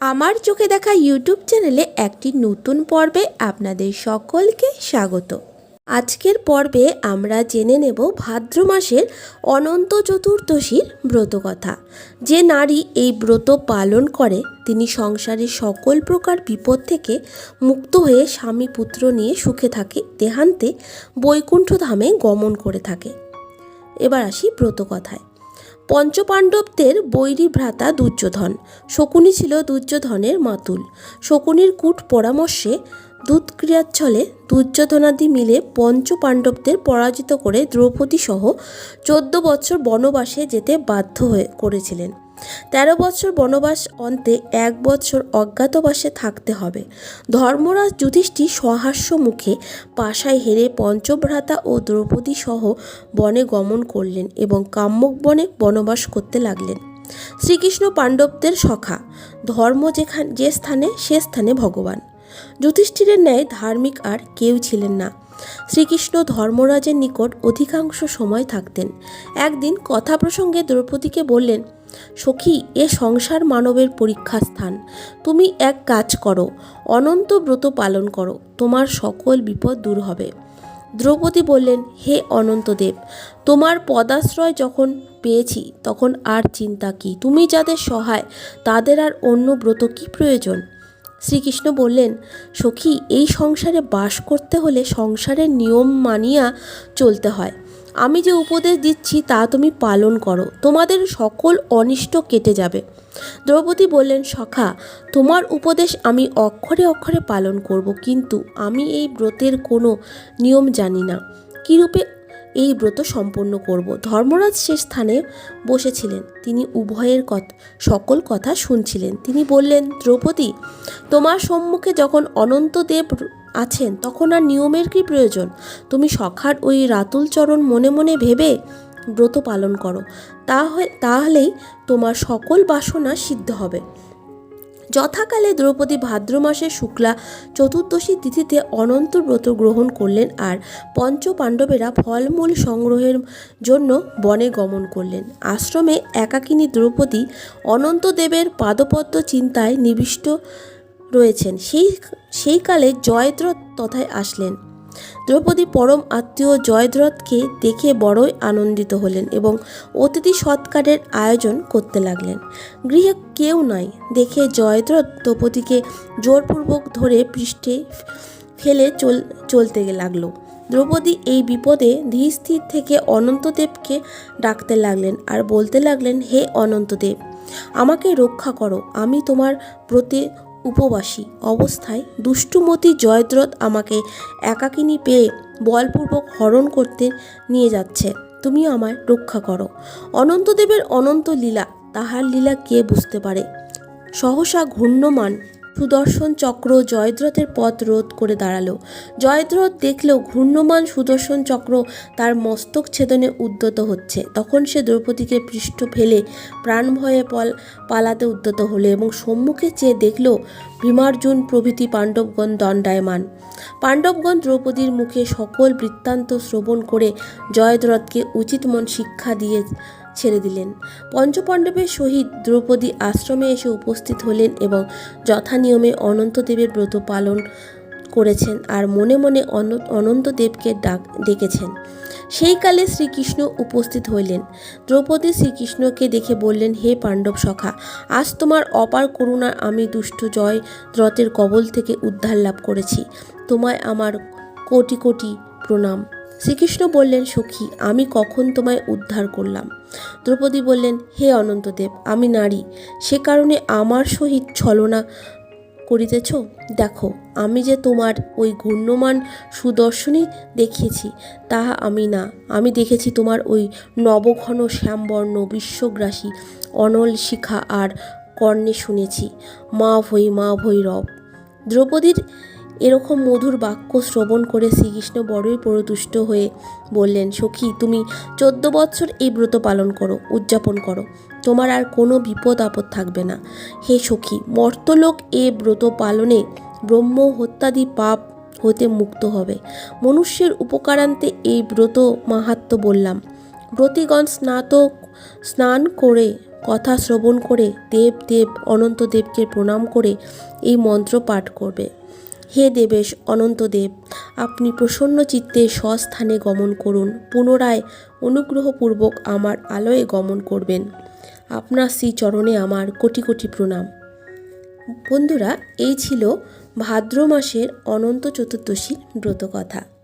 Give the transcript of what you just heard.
আমার চোখে দেখা ইউটিউব চ্যানেলে একটি নতুন পর্বে আপনাদের সকলকে স্বাগত। আজকের পর্বে আমরা জেনে নেব ভাদ্র মাসের অনন্ত চতুর্দশীর ব্রতকথা যে নারী এই ব্রত পালন করে, তিনি সংসারের সকল প্রকার বিপদ থেকে মুক্ত হয়ে স্বামী পুত্র নিয়ে সুখে থাকে, দেহান্তে বৈকুণ্ঠ ধামে গমন করে থাকে। এবার আসি ব্রতকথায় পঞ্চপাণ্ডবদের বৈরী ভ্রাতা দুর্যোধন। শকুনি ছিল দুর্যোধনের মাতুল। শকুনির কূট পরামর্শে দুধক্রিয়াচ্ছলে দুর্যোধনাদি মিলে পঞ্চপাণ্ডবদের পরাজিত করে দ্রৌপদী সহ চোদ্দ বছর বনবাসে যেতে বাধ্য হয়ে করেছিলেন। তেরো বছর বনবাস অন্তে এক বছর অজ্ঞাতবাসে থাকতে হবে। ধর্মরাজ যুধিষ্ঠির সহাস্য মুখে পাশায় হেরে পঞ্চভ্রাতা ও দ্রৌপদী সহ বনে গমন করলেন এবং কাম্যক বনে বনবাস করতে লাগলেন। শ্রীকৃষ্ণ পাণ্ডবদের সখা, ধর্ম যেখানে যে স্থানে সে স্থানে ভগবান। যুধিষ্ঠিরের ন্যায় ধার্মিক আর কেউ ছিলেন না। শ্রীকৃষ্ণ ধর্মরাজের নিকট অধিকাংশ সময় থাকতেন। একদিন কথা প্রসঙ্গে দ্রৌপদীকে বললেন, সখী, এ সংসার মানবের পরীক্ষা স্থান তুমি এক কাজ করো, অনন্ত ব্রত পালন করো, তোমার সকল বিপদ দূর হবে। দ্রৌপদী বললেন, হে অনন্তদেব, তোমার পদাশ্রয় যখন পেয়েছি, তখন আর চিন্তা কি? তুমি যাদের সহায়, তাদের আর অন্য ব্রত কি প্রয়োজন? শ্রীকৃষ্ণ বললেন, সখী, এই সংসারে বাস করতে হলে সংসারের নিয়ম মানিয়া চলতে হয়। আমি যে উপদেশ দিচ্ছি তা তুমি পালন করো। তোমাদের সকল অনিষ্ট কেটে যাবে। দ্রৌপদী বললেন, সখা, তোমার উপদেশ আমি অক্ষরে অক্ষরে পালন করব, কিন্তু আমি এই ব্রতের কোনো নিয়ম জানি না। কীরূপে এই ব্রত সম্পন্ন করব। ধর্মরাজ সে স্থানে বসেছিলেন। তিনি উভয়ের সকল কথা শুনছিলেন। তিনি বললেন, দ্রৌপদী, তোমার সম্মুখে যখন অনন্তদেব আছেন, তখন আর নিয়মের কি প্রয়োজন? তুমি সখার ওই রাতুল চরণ মনে মনে ভেবে ব্রত পালন করো। তাহলে তাহলেই তোমার সকল বাসনা সিদ্ধ হবে। যথাকালে দ্রৌপদী ভাদ্র মাসে শুক্লা চতুর্দশী তিথিতে অনন্ত ব্রত গ্রহণ করলেন আর পঞ্চ পাণ্ডবেরা ফলমূল সংগ্রহের জন্য বনে গমন করলেন। আশ্রমে একাকিনী দ্রৌপদী অনন্ত দেবের পাদপদ্ম চিন্তায় নিবিষ্ট রয়েছেন। সেই সেই কালে জয়দ্রথ তথায় আসলেন। দ্রৌপদী পরম আত্মীয় জয়দ্রথকে দেখে বড়ই আনন্দিত হলেন এবং অতিথি সৎকারের আয়োজন করতে লাগলেন। গৃহে কেউ নাই। দেখে জয়দ্রথ দ্রৌপদীকে জোরপূর্বক ধরে পৃষ্ঠে ফেলে চল, চলতে লাগল। দ্রৌপদী এই বিপদে ধীরস্থির থেকে অনন্তদেবকে ডাকতে লাগলেন আর বলতে লাগলেন, হে অনন্তদেব, আমাকে রক্ষা করো। আমি তোমার ব্রতে উপবাসী অবস্থায় দুষ্টুমতি জয়দ্রথ আমাকে একাকিনী পেয়ে বলপূর্বক হরণ করতে নিয়ে যাচ্ছে। তুমি আমায় রক্ষা করো। অনন্তদেবের অনন্ত লীলা, তাহার লীলা কে বুঝতে পারে? সহসা ঘূর্ণমান সুদর্শন চক্র জয়দ্রথের পথ রোধ করে দাঁড়াল। জয়দ্রথ দেখলেও ঘূর্ণমান সুদর্শন চক্র তার মস্তক ছেদনে উদ্যত হচ্ছে। তখন সে দ্রৌপদীকে পৃষ্ঠ ফেলে প্রাণ ভয়ে পল, পালাতে উদ্যত হলো এবং সম্মুখে চেয়ে দেখল ভীমার্জুন প্রভৃতি পাণ্ডবগণ দণ্ডায়মান। পাণ্ডবগণ দ্রৌপদীর মুখে সকল বৃত্তান্ত শ্রবণ করে জয়দ্রথকে উচিত মন শিক্ষা দিয়ে ছেড়ে দিলেন। পঞ্চপাণ্ডবের সহিত দ্রৌপদী আশ্রমে এসে উপস্থিত হলেন এবং যথানিয়মে অনন্তদেবের ব্রত পালন করেছেন আর মনে মনে অন- অনন্তদেবকে ডাক ডেকেছেন। সেই কালে শ্রীকৃষ্ণ উপস্থিত হইলেন। দ্রৌপদী শ্রীকৃষ্ণকে দেখে বললেন, হে পাণ্ডব সখা, আজ তোমার অপার করুণা আমি দুষ্ট জয় দ্রতের কবল থেকে উদ্ধার লাভ করেছি। তোমায় আমার কোটি কোটি প্রণাম। শ্রীকৃষ্ণ বললেন, সখী, আমি কখন তোমায় উদ্ধার করলাম? দ্রৌপদী বললেন, হে অনন্তদেব, আমি নারী, সে কারণে আমার সহিত ছলনা করিতেছ? দেখো, আমি যে তোমার ওই ঘূর্ণমান সুদর্শনই দেখিয়েছি, তাহা আমি না। আমি দেখেছি তোমার ওই নবঘন শ্যামবর্ণ বিশ্বগ্রাসী অনল শিখা আর কর্ণে শুনেছি। মা ভৈ মা ভৈরব দ্রৌপদীর এরকম মধুর বাক্য শ্রবণ করে শ্রীকৃষ্ণ বড়ই পরতুষ্ট হয়ে বললেন, সখী, তুমি চোদ্দ বৎসর এই ব্রত পালন করো, উদযাপন করো। তোমার আর কোনো বিপদ আপদ থাকবে না। হে সখী, মর্তলোক এ ব্রত পালনে ব্রহ্ম হত্যাদি পাপ হতে মুক্ত হবে। মনুষ্যের উপকারান্তে এই ব্রত মাহাত্ম বললাম। ব্রতিগণ স্নাতক স্নান করে কথা শ্রবণ করে দেব দেব, অনন্ত দেবকে প্রণাম করে এই মন্ত্র পাঠ করবে। হে দেবেশ অনন্ত দেব, আপনি প্রসন্ন চিত্তে স্বস্থানে গমন করুন, পুনরায় অনুগ্রহপূর্বক আমার আলোয় গমন করবেন। আপনার শ্রীচরণে আমার কোটি কোটি প্রণাম। বন্ধুরা, এই ছিল ভাদ্র মাসের অনন্ত চতুর্দশীর ব্রতকথা।